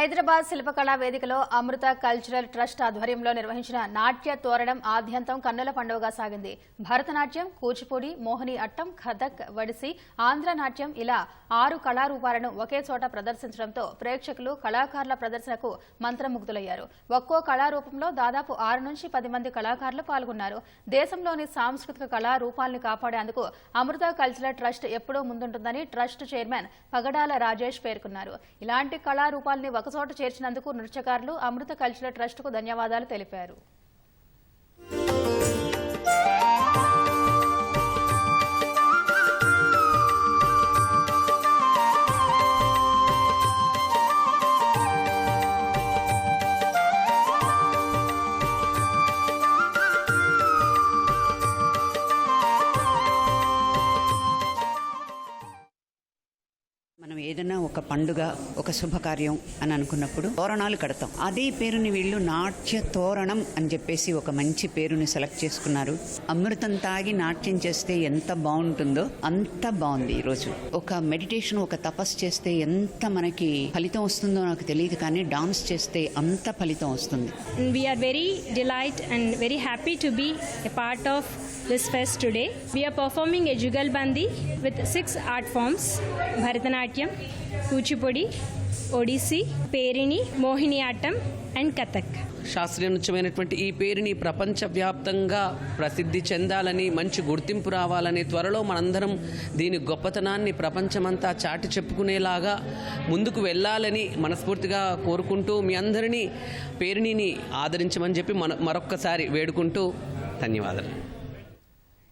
హైదరాబాద్ శిల్పకళా వేదికలో అమృత cultural trust ఆధ్వర్యంలో నిర్వహించిన నాట్య తోరణం ఆద్యంతం కన్నుల పండుగగా సాగింది. భరతనాట్యం కూచిపూడి మోహిని అట్టం కథక్ వడిసి ఆంధ్ర నాట్యం ఇలా ఆరు కళారూపాలను ఒకే చోట ప్రదర్శించడంతో ప్రేక్షకులు కళాకారుల ప్రదర్శనకు మంత్రముగ్ధులయ్యారు. ఒక్కో కళారూపంలో దాదాపు ఆరు నుంచి పది మంది కళాకారులు పాల్గొన్నారు. దేశంలోని సాంస్కృతిక కళారూపాల్ని కాపాడేందుకు అమృత కల్చరల్ ట్రస్ట్ ఎప్పుడూ ముందుంటుందని ట్రస్ట్ చైర్మన్ పగడాల రాజేష్ పేర్కొన్నారు. ఇలాంటి కళారూపాల్ని ఒకచోట చేర్చినందుకు నృత్యకారులు అమృత కల్చరల్ ట్రస్టుకు ధన్యవాదాలు తెలిపారు. మనం ఏదైనా ఒక పండుగ ఒక శుభకార్యం అని అనుకున్నప్పుడు తోరణాలు కడతాం. అదే పేరుని వీళ్ళు నాట్య తోరణం అని చెప్పేసి ఒక మంచి పేరుని సెలెక్ట్ చేసుకున్నారు. అమృతం తాగి నాట్యం చేస్తే ఎంత బాగుంటుందో అంత బాగుంది ఈరోజు ఒక మెడిటేషన్ ఒక తపస్సు చేస్తే ఎంత మనకి ఫలితం వస్తుందో నాకు తెలియదు కానీ డాన్స్ చేస్తే అంత ఫలితం వస్తుంది. We are very delight and very happy to happy to part of part of this fest today. We are performing a Jugalbandi with six art forms Bharatanatyam, ముఖ్యం కూచిపూడి ఒడిస్సీ పేరిణి మోహిని ఆటం అండ్ కథక్. శాస్త్రీయ నృత్యమైనటువంటి ఈ పేరుని ప్రపంచవ్యాప్తంగా ప్రసిద్ధి చెందాలని మంచి గుర్తింపు రావాలని త్వరలో మనందరం దీని గొప్పతనాన్ని ప్రపంచమంతా చాటి చెప్పుకునేలాగా ముందుకు వెళ్ళాలని మనస్ఫూర్తిగా కోరుకుంటూ మీ అందరినీ పేరుని ఆదరించమని చెప్పి మన మరొక్కసారి వేడుకుంటూ ధన్యవాదాలు.